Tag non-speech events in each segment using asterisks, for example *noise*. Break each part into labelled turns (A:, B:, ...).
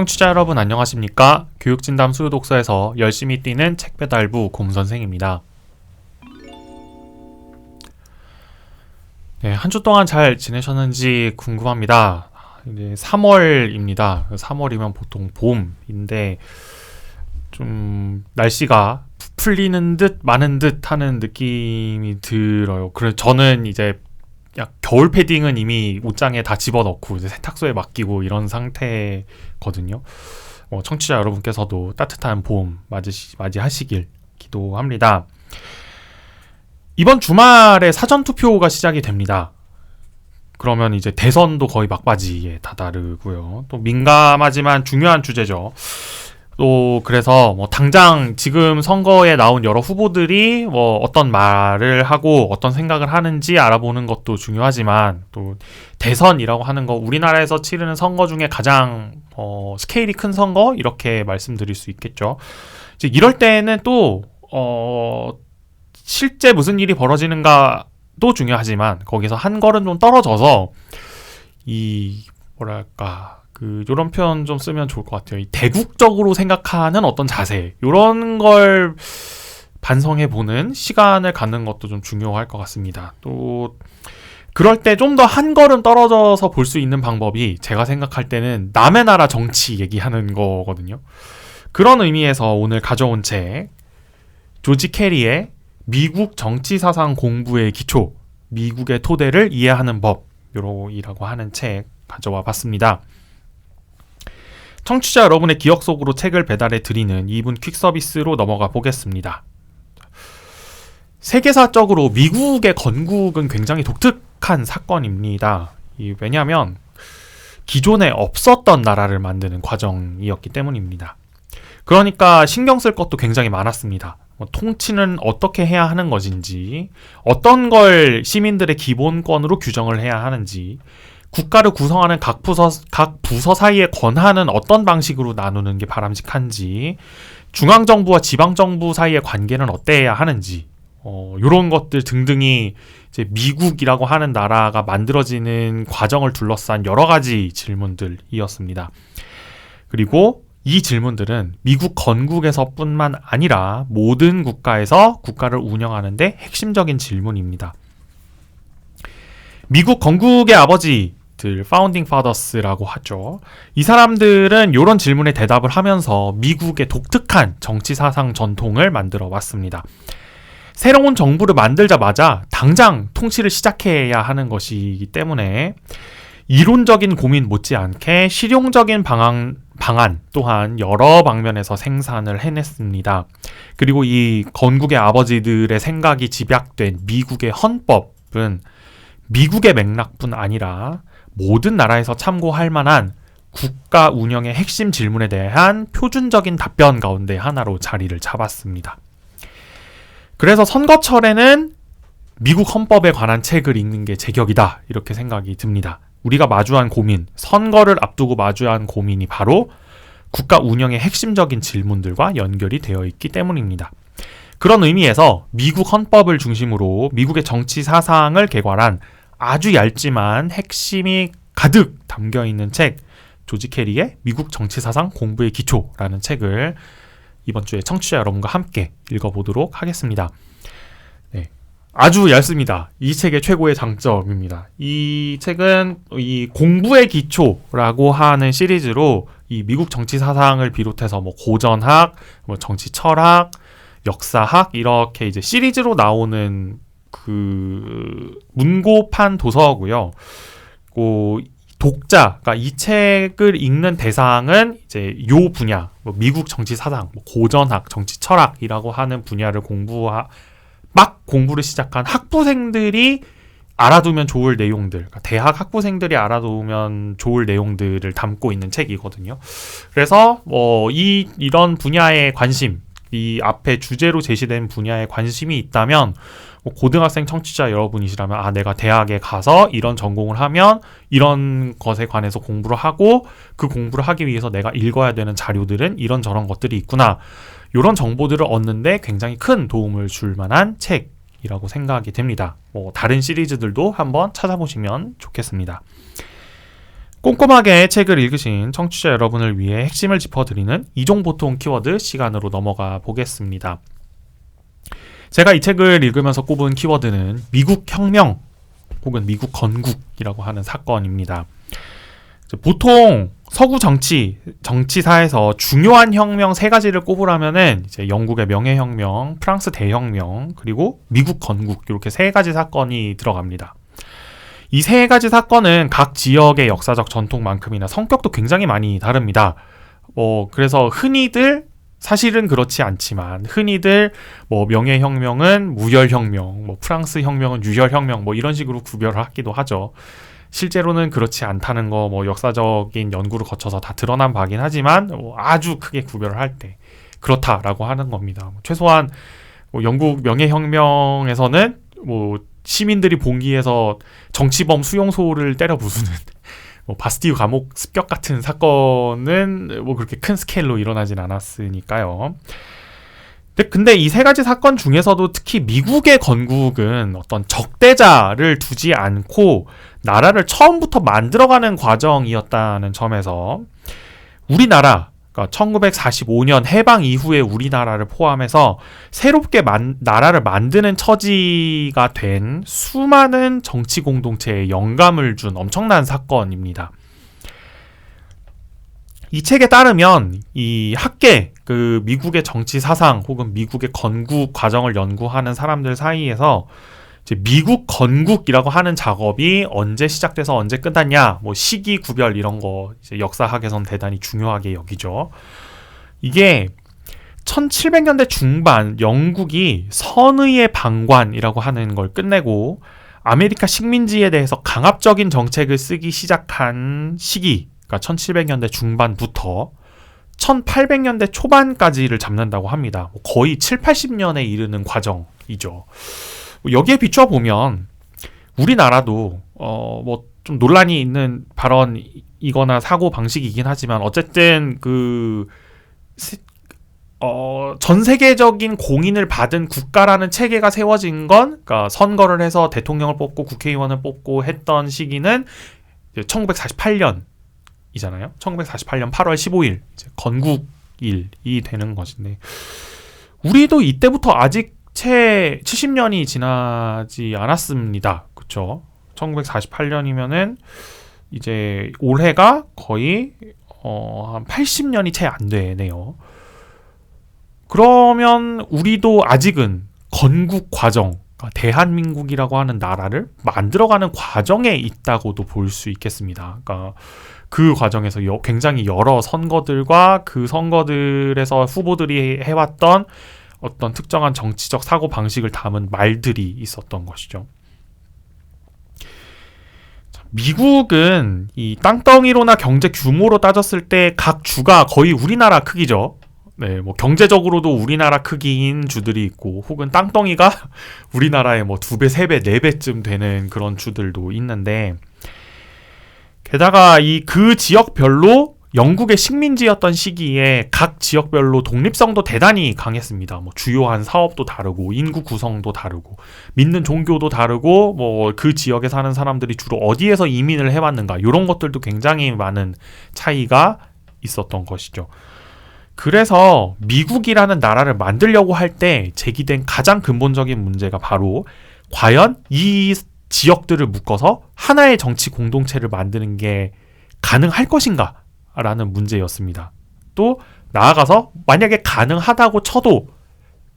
A: 청취자 여러분 안녕하십니까? 교육진담 수요독서에서 열심히 뛰는 책 배달부 곰선생입니다. 네, 한 주 동안 잘 지내셨는지 궁금합니다. 이제 3월입니다. 3월이면 보통 봄인데 좀 날씨가 풀리는 듯 많은 듯 하는 느낌이 들어요. 그래 저는 이제 야, 겨울 패딩은 이미 옷장에 다 집어넣고 세탁소에 맡기고 이런 상태거든요. 어, 청취자 여러분께서도 따뜻한 봄 맞으시, 맞이하시길 기도합니다. 이번 주말에 사전 투표가 시작이 됩니다. 그러면 이제 대선도 거의 막바지에 다다르고요. 또 민감하지만 중요한 주제죠. 또 그래서 뭐 당장 지금 선거에 나온 여러 후보들이 뭐 어떤 말을 하고 어떤 생각을 하는지 알아보는 것도 중요하지만 또 대선이라고 하는 거 우리나라에서 치르는 선거 중에 가장 어 스케일이 큰 선거 이렇게 말씀드릴 수 있겠죠. 이제 이럴 때는 또 어 실제 무슨 일이 벌어지는가도 중요하지만 거기서 한 걸음 좀 떨어져서 이 뭐랄까 그 요런 표현 좀 쓰면 좋을 것 같아요. 이 대국적으로 생각하는 어떤 자세 요런 걸 반성해 보는 시간을 갖는 것도 좀 중요할 것 같습니다. 또 그럴 때 좀 더 한 걸음 떨어져서 볼 수 있는 방법이 제가 생각할 때는 남의 나라 정치 얘기하는 거거든요. 그런 의미에서 오늘 가져온 책 조지 캐리의 미국 정치 사상 공부의 기초 미국의 토대를 이해하는 법 요러이라고 하는 책 가져와 봤습니다. 청취자 여러분의 기억 속으로 책을 배달해 드리는 2분 퀵 서비스로 넘어가 보겠습니다. 세계사적으로 미국의 건국은 굉장히 독특한 사건입니다. 왜냐하면 기존에 없었던 나라를 만드는 과정이었기 때문입니다. 그러니까 신경 쓸 것도 굉장히 많았습니다. 뭐 통치는 어떻게 해야 하는 것인지, 어떤 걸 시민들의 기본권으로 규정을 해야 하는지, 국가를 구성하는 각 부서 각 부서 사이의 권한은 어떤 방식으로 나누는 게 바람직한지 중앙 정부와 지방 정부 사이의 관계는 어때야 하는지 어 요런 것들 등등이 이제 미국이라고 하는 나라가 만들어지는 과정을 둘러싼 여러 가지 질문들이었습니다. 그리고 이 질문들은 미국 건국에서뿐만 아니라 모든 국가에서 국가를 운영하는데 핵심적인 질문입니다. 미국 건국의 아버지 들 파운딩 파더스라고 하죠. 이 사람들은 이런 질문에 대답을 하면서 미국의 독특한 정치 사상 전통을 만들어 왔습니다. 새로운 정부를 만들자마자 당장 통치를 시작해야 하는 것이기 때문에 이론적인 고민 못지않게 실용적인 방안, 방안 또한 여러 방면에서 생산을 해냈습니다. 그리고 이 건국의 아버지들의 생각이 집약된 미국의 헌법은 미국의 맥락뿐 아니라 모든 나라에서 참고할 만한 국가 운영의 핵심 질문에 대한 표준적인 답변 가운데 하나로 자리를 잡았습니다. 그래서 선거철에는 미국 헌법에 관한 책을 읽는 게 제격이다. 이렇게 생각이 듭니다. 우리가 마주한 고민, 선거를 앞두고 마주한 고민이 바로 국가 운영의 핵심적인 질문들과 연결이 되어 있기 때문입니다. 그런 의미에서 미국 헌법을 중심으로 미국의 정치 사상을 개괄한 아주 얇지만 핵심이 가득 담겨 있는 책 조지 캐리의 미국 정치 사상 공부의 기초라는 책을 이번 주에 청취자 여러분과 함께 읽어보도록 하겠습니다. 네. 아주 얇습니다. 이 책의 최고의 장점입니다. 이 책은 이 공부의 기초라고 하는 시리즈로 이 미국 정치 사상을 비롯해서 뭐 고전학, 뭐 정치 철학, 역사학 이렇게 이제 시리즈로 나오는 그 문고판 도서고요. 그 독자, 그러니까 이 책을 읽는 대상은 이제 요 분야, 뭐 미국 정치 사상, 뭐 고전학, 정치 철학이라고 하는 분야를 공부하 막 공부를 시작한 학부생들이 알아두면 좋을 내용들, 그러니까 대학 학부생들이 알아두면 좋을 내용들을 담고 있는 책이거든요. 그래서 뭐 이 이런 분야에 관심, 이 앞에 주제로 제시된 분야에 관심이 있다면 뭐 고등학생 청취자 여러분이시라면 아 내가 대학에 가서 이런 전공을 하면 이런 것에 관해서 공부를 하고 그 공부를 하기 위해서 내가 읽어야 되는 자료들은 이런 저런 것들이 있구나 이런 정보들을 얻는데 굉장히 큰 도움을 줄 만한 책이라고 생각이 됩니다. 뭐 다른 시리즈들도 한번 찾아보시면 좋겠습니다. 꼼꼼하게 책을 읽으신 청취자 여러분을 위해 핵심을 짚어드리는 이종보통 키워드 시간으로 넘어가 보겠습니다. 제가 이 책을 읽으면서 꼽은 키워드는 미국 혁명 혹은 미국 건국이라고 하는 사건입니다. 보통 서구 정치 정치사에서 중요한 혁명 세 가지를 꼽으라면은 이제 영국의 명예혁명, 프랑스 대혁명, 그리고 미국 건국 이렇게 세 가지 사건이 들어갑니다. 이 세 가지 사건은 각 지역의 역사적 전통만큼이나 성격도 굉장히 많이 다릅니다. 뭐 그래서 흔히들 사실은 그렇지 않지만 흔히들 뭐 명예혁명은 무열혁명, 뭐 프랑스 혁명은 유열혁명 뭐 이런 식으로 구별을 하기도 하죠. 실제로는 그렇지 않다는 거 뭐 역사적인 연구를 거쳐서 다 드러난 바긴 하지만 뭐 아주 크게 구별을 할 때 그렇다라고 하는 겁니다. 뭐 최소한 뭐 영국 명예혁명에서는 뭐 시민들이 봉기해서 정치범 수용소를 때려 부수는 뭐 바스티유 감옥 습격 같은 사건은 뭐 그렇게 큰 스케일로 일어나진 않았으니까요. 근데 이 세 가지 사건 중에서도 특히 미국의 건국은 어떤 적대자를 두지 않고 나라를 처음부터 만들어가는 과정이었다는 점에서 우리나라 그러니까 1945년 해방 이후에 우리나라를 포함해서 새롭게 만, 나라를 만드는 처지가 된 수많은 정치 공동체에 영감을 준 엄청난 사건입니다. 이 책에 따르면 이 학계 그 미국의 정치 사상 혹은 미국의 건국 과정을 연구하는 사람들 사이에서 미국 건국이라고 하는 작업이 언제 시작돼서 언제 끝났냐, 뭐 시기 구별 이런 거 역사학에선 대단히 중요하게 여기죠. 이게 1700년대 중반 영국이 선의의 방관이라고 하는 걸 끝내고 아메리카 식민지에 대해서 강압적인 정책을 쓰기 시작한 시기, 그러니까 1700년대 중반부터 1800년대 초반까지를 잡는다고 합니다. 뭐 거의 7, 80년에 이르는 과정이죠. 여기에 비춰 보면 우리나라도 어 뭐 좀 논란이 있는 발언이거나 사고 방식이긴 하지만 어쨌든 그 어, 전 세계적인 공인을 받은 국가라는 체계가 세워진 건, 그러니까 선거를 해서 대통령을 뽑고 국회의원을 뽑고 했던 시기는 1948년이잖아요. 1948년 8월 15일 건국일이 되는 것인데 우리도 이때부터 아직 채 70년이 지나지 않았습니다. 그쵸? 1948년이면은 이제 올해가 거의 어, 한 80년이 채 안 되네요. 그러면 우리도 아직은 건국 과정, 그러니까 대한민국이라고 하는 나라를 만들어가는 과정에 있다고도 볼 수 있겠습니다. 그러니까 그 과정에서 여, 굉장히 여러 선거들과 그 선거들에서 후보들이 해왔던 어떤 특정한 정치적 사고 방식을 담은 말들이 있었던 것이죠. 미국은 이 땅덩이로나 경제 규모로 따졌을 때 각 주가 거의 우리나라 크기죠. 네, 뭐 경제적으로도 우리나라 크기인 주들이 있고 혹은 땅덩이가 *laughs* 우리나라의 뭐 두 배, 세 배, 네 배쯤 되는 그런 주들도 있는데 게다가 이 그 지역별로 영국의 식민지였던 시기에 각 지역별로 독립성도 대단히 강했습니다. 뭐 주요한 사업도 다르고 인구 구성도 다르고 믿는 종교도 다르고 뭐 그 지역에 사는 사람들이 주로 어디에서 이민을 해왔는가 이런 것들도 굉장히 많은 차이가 있었던 것이죠. 그래서 미국이라는 나라를 만들려고 할 때 제기된 가장 근본적인 문제가 바로 과연 이 지역들을 묶어서 하나의 정치 공동체를 만드는 게 가능할 것인가? 라는 문제였습니다. 또 나아가서 만약에 가능하다고 쳐도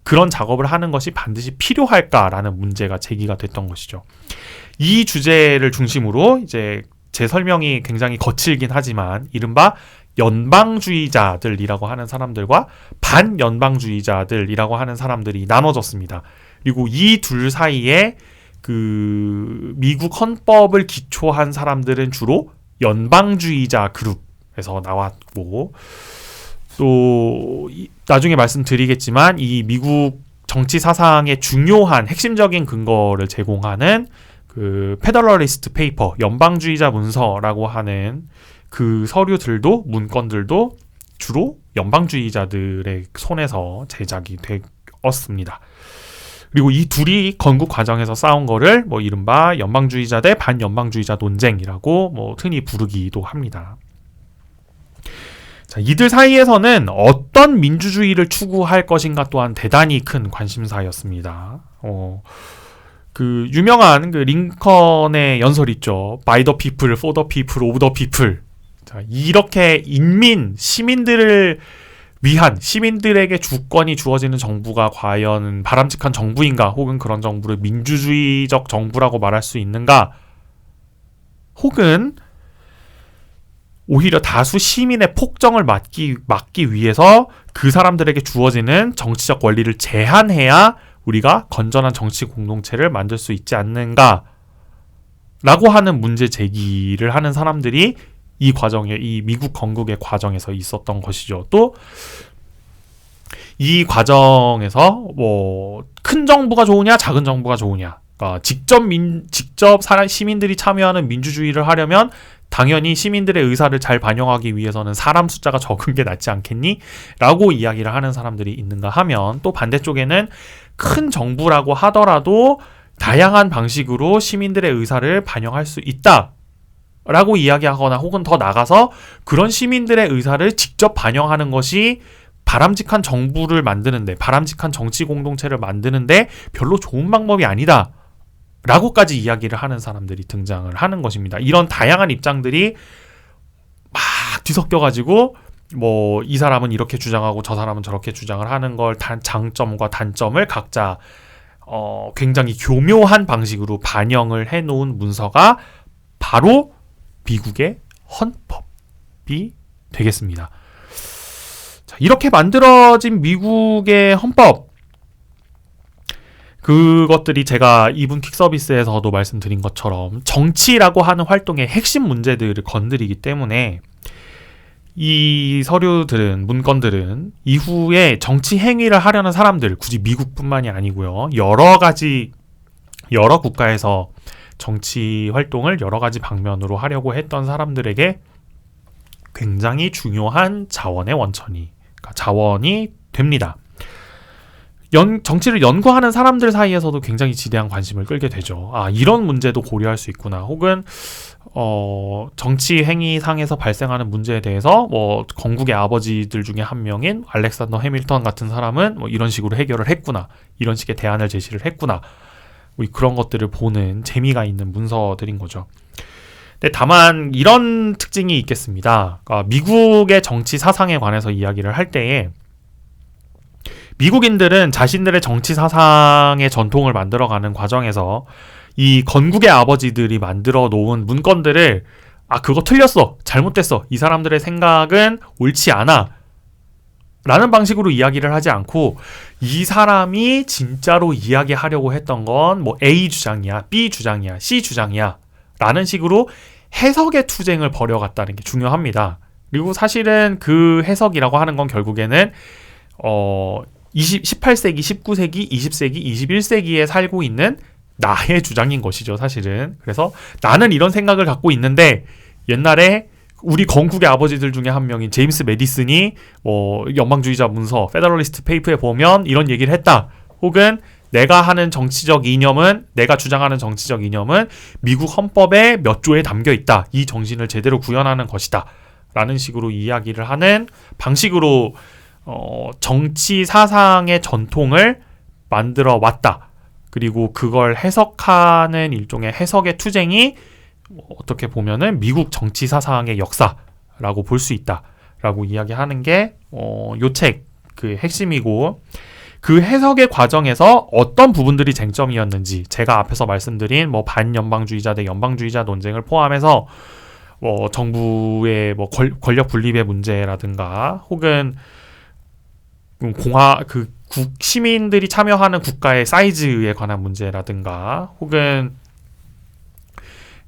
A: 그런 작업을 하는 것이 반드시 필요할까라는 문제가 제기가 됐던 것이죠. 이 주제를 중심으로 이제 제 설명이 굉장히 거칠긴 하지만 이른바 연방주의자들이라고 하는 사람들과 반연방주의자들이라고 하는 사람들이 나눠졌습니다. 그리고 이 둘 사이에 그 미국 헌법을 기초한 사람들은 주로 연방주의자 그룹 에서 나왔고 또 나중에 말씀드리겠지만 이 미국 정치 사상의 중요한 핵심적인 근거를 제공하는 그 페더럴리스트 페이퍼 연방주의자 문서라고 하는 그 서류들도 문건들도 주로 연방주의자들의 손에서 제작이 되었습니다. 그리고 이 둘이 건국 과정에서 싸운 거를 뭐 이른바 연방주의자 대 반연방주의자 논쟁이라고 뭐 흔히 부르기도 합니다. 자, 이들 사이에서는 어떤 민주주의를 추구할 것인가 또한 대단히 큰 관심사였습니다. 어, 그 유명한 그 링컨의 연설 있죠. By the people, for the people, of the people. 자, 이렇게 인민, 시민들을 위한 시민들에게 주권이 주어지는 정부가 과연 바람직한 정부인가 혹은 그런 정부를 민주주의적 정부라고 말할 수 있는가 혹은 오히려 다수 시민의 폭정을 막기, 막기 위해서 그 사람들에게 주어지는 정치적 권리를 제한해야 우리가 건전한 정치 공동체를 만들 수 있지 않는가 라고 하는 문제 제기를 하는 사람들이 이 과정에 이 미국 건국의 과정에서 있었던 것이죠. 또 이 과정에서 뭐 큰 정부가 좋으냐 작은 정부가 좋으냐 그러니까 직접 민 직접 사람 시민들이 참여하는 민주주의를 하려면 당연히 시민들의 의사를 잘 반영하기 위해서는 사람 숫자가 적은 게 낫지 않겠니? 라고 이야기를 하는 사람들이 있는가 하면 또 반대쪽에는 큰 정부라고 하더라도 다양한 방식으로 시민들의 의사를 반영할 수 있다. 라고 이야기하거나 혹은 더 나가서 그런 시민들의 의사를 직접 반영하는 것이 바람직한 정부를 만드는데 바람직한 정치 공동체를 만드는데 별로 좋은 방법이 아니다. 라고까지 이야기를 하는 사람들이 등장을 하는 것입니다. 이런 다양한 입장들이 막 뒤섞여 가지고 뭐 이 사람은 이렇게 주장하고 저 사람은 저렇게 주장을 하는 걸 단 장점과 단점을 각자 어 굉장히 교묘한 방식으로 반영을 해 놓은 문서가 바로 미국의 헌법이 되겠습니다. 자, 이렇게 만들어진 미국의 헌법 그것들이 제가 이분 킥 서비스에서도 말씀드린 것처럼 정치라고 하는 활동의 핵심 문제들을 건드리기 때문에 이 서류들은 문건들은 이후에 정치 행위를 하려는 사람들 굳이 미국뿐만이 아니고요 여러 가지 여러 국가에서 정치 활동을 여러 가지 방면으로 하려고 했던 사람들에게 굉장히 중요한 자원의 원천이 그러니까 자원이 됩니다. 연, 정치를 연구하는 사람들 사이에서도 굉장히 지대한 관심을 끌게 되죠. 아, 이런 문제도 고려할 수 있구나. 혹은, 어, 정치 행위상에서 발생하는 문제에 대해서, 뭐, 건국의 아버지들 중에 한 명인 알렉산더 해밀턴 같은 사람은 뭐 이런 식으로 해결을 했구나. 이런 식의 대안을 제시를 했구나. 뭐 그런 것들을 보는 재미가 있는 문서들인 거죠. 근데 다만 이런 특징이 있겠습니다. 그러니까 미국의 정치 사상에 관해서 이야기를 할 때에 미국인들은 자신들의 정치 사상의 전통을 만들어가는 과정에서 이 건국의 아버지들이 만들어 놓은 문건들을 아 그거 틀렸어 잘못됐어 이 사람들의 생각은 옳지 않아 라는 방식으로 이야기를 하지 않고 이 사람이 진짜로 이야기하려고 했던 건 뭐 A 주장이야, B 주장이야, C 주장이야 라는 식으로 해석의 투쟁을 벌여갔다는 게 중요합니다. 그리고 사실은 그 해석이라고 하는 건 결국에는 어 20, 18세기, 19세기, 20세기, 21세기에 살고 있는 나의 주장인 것이죠, 사실은. 그래서 나는 이런 생각을 갖고 있는데 옛날에 우리 건국의 아버지들 중에 한 명인 제임스 메디슨이 뭐 연방주의자 문서 페더럴리스트 페이프에 보면 이런 얘기를 했다. 혹은 내가 하는 정치적 이념은 내가 주장하는 정치적 이념은 미국 헌법의 몇 조에 담겨 있다. 이 정신을 제대로 구현하는 것이다. 라는 식으로 이야기를 하는 방식으로 어, 정치 사상의 전통을 만들어 왔다. 그리고 그걸 해석하는 일종의 해석의 투쟁이 어떻게 보면은 미국 정치 사상의 역사라고 볼 수 있다라고 이야기하는 게 어, 요책 그 핵심이고 그 해석의 과정에서 어떤 부분들이 쟁점이었는지 제가 앞에서 말씀드린 뭐 반연방주의자 대 연방주의자 논쟁을 포함해서 뭐 정부의 뭐 권, 권력 분립의 문제라든가 혹은 공화 그 국, 시민들이 참여하는 국가의 사이즈에 관한 문제라든가 혹은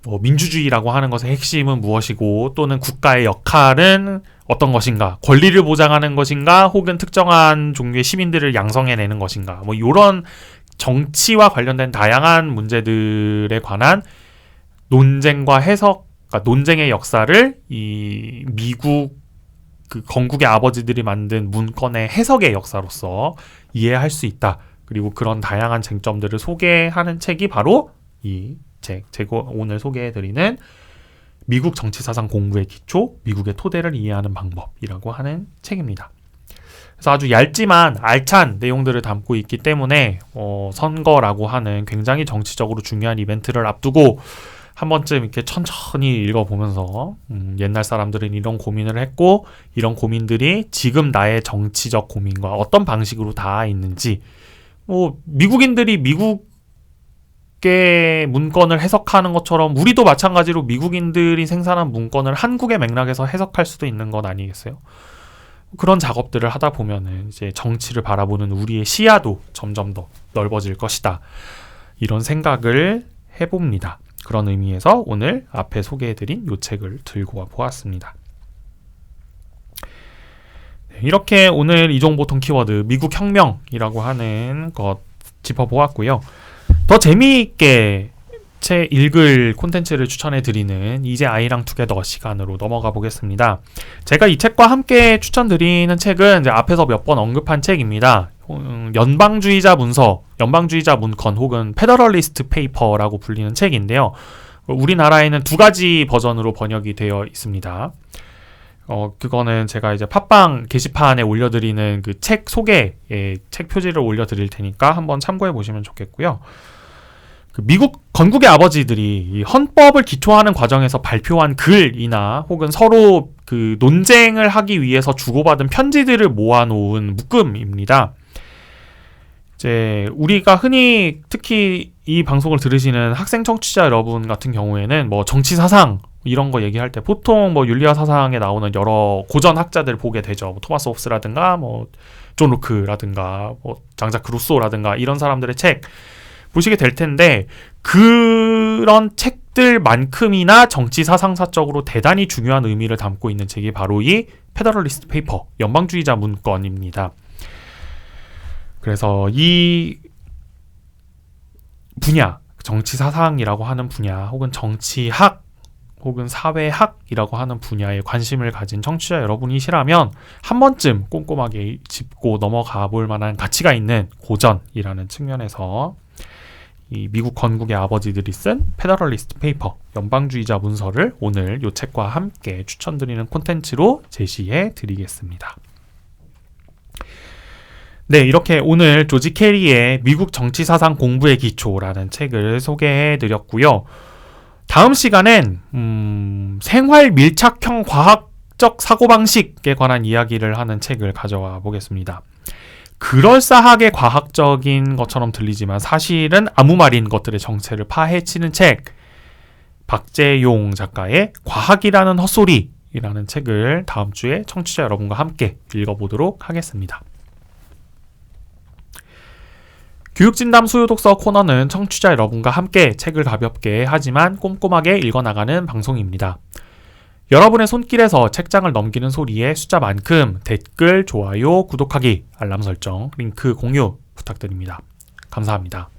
A: 뭐 민주주의라고 하는 것의 핵심은 무엇이고 또는 국가의 역할은 어떤 것인가 권리를 보장하는 것인가 혹은 특정한 종류의 시민들을 양성해내는 것인가 뭐 이런 정치와 관련된 다양한 문제들에 관한 논쟁과 해석 그러니까 논쟁의 역사를 이 미국 그 건국의 아버지들이 만든 문건의 해석의 역사로서 이해할 수 있다. 그리고 그런 다양한 쟁점들을 소개하는 책이 바로 이 책, 제가 오늘 소개해드리는 미국 정치사상 공부의 기초, 미국의 토대를 이해하는 방법이라고 하는 책입니다. 그래서 아주 얇지만 알찬 내용들을 담고 있기 때문에 어, 선거라고 하는 굉장히 정치적으로 중요한 이벤트를 앞두고 한 번쯤 이렇게 천천히 읽어보면서 음, 옛날 사람들은 이런 고민을 했고 이런 고민들이 지금 나의 정치적 고민과 어떤 방식으로 닿아 있는지 뭐 미국인들이 미국의 문건을 해석하는 것처럼 우리도 마찬가지로 미국인들이 생산한 문건을 한국의 맥락에서 해석할 수도 있는 건 아니겠어요? 그런 작업들을 하다 보면은 이제 정치를 바라보는 우리의 시야도 점점 더 넓어질 것이다. 이런 생각을 해봅니다. 그런 의미에서 오늘 앞에 소개해드린 이 책을 들고 와 보았습니다. 네, 이렇게 오늘 이종보통 키워드 미국 혁명이라고 하는 것 짚어보았고요. 더 재미있게 책 읽을 콘텐츠를 추천해 드리는 이제 아이랑 투게더 시간으로 넘어가 보겠습니다. 제가 이 책과 함께 추천드리는 책은 앞에서 몇 번 언급한 책입니다. 음, 연방주의자 문서, 연방주의자 문건 혹은 페더럴리스트 페이퍼라고 불리는 책인데요. 우리나라에는 두 가지 버전으로 번역이 되어 있습니다. 어, 그거는 제가 이제 팟빵 게시판에 올려드리는 그 책 소개에 책 표지를 올려드릴 테니까 한번 참고해 보시면 좋겠고요. 그 미국 건국의 아버지들이 이 헌법을 기초하는 과정에서 발표한 글이나 혹은 서로 그 논쟁을 하기 위해서 주고받은 편지들을 모아놓은 묶음입니다. 이제 우리가 흔히 특히 이 방송을 들으시는 학생 청취자 여러분 같은 경우에는 뭐 정치 사상 이런 거 얘기할 때 보통 뭐 윤리와 사상에 나오는 여러 고전 학자들 보게 되죠. 뭐 토마스 홉스라든가 뭐존 로크라든가 뭐 장자크 루소라든가 이런 사람들의 책 보시게 될 텐데 그런 책들만큼이나 정치 사상사적으로 대단히 중요한 의미를 담고 있는 책이 바로 이 페더럴리스트 페이퍼 연방주의자 문건입니다. 그래서 이 분야 정치 사상이라고 하는 분야 혹은 정치학 혹은 사회학이라고 하는 분야에 관심을 가진 청취자 여러분이시라면 한 번쯤 꼼꼼하게 짚고 넘어가 볼 만한 가치가 있는 고전이라는 측면에서 이 미국 건국의 아버지들이 쓴 페더럴리스트 페이퍼 연방주의자 문서를 오늘 요 책과 함께 추천드리는 콘텐츠로 제시해 드리겠습니다. 네, 이렇게 오늘 조지 캐리의 미국 정치 사상 공부의 기초라는 책을 소개해 드렸고요. 다음 시간엔 음, 생활 밀착형 과학적 사고방식에 관한 이야기를 하는 책을 가져와 보겠습니다. 그럴싸하게 과학적인 것처럼 들리지만 사실은 아무 말인 것들의 정체를 파헤치는 책 박재용 작가의 과학이라는 헛소리이라는 책을 다음 주에 청취자 여러분과 함께 읽어보도록 하겠습니다. 교육진담 수요독서 코너는 청취자 여러분과 함께 책을 가볍게 하지만 꼼꼼하게 읽어나가는 방송입니다. 여러분의 손길에서 책장을 넘기는 소리의 숫자만큼 댓글, 좋아요, 구독하기, 알람 설정, 링크 공유 부탁드립니다. 감사합니다.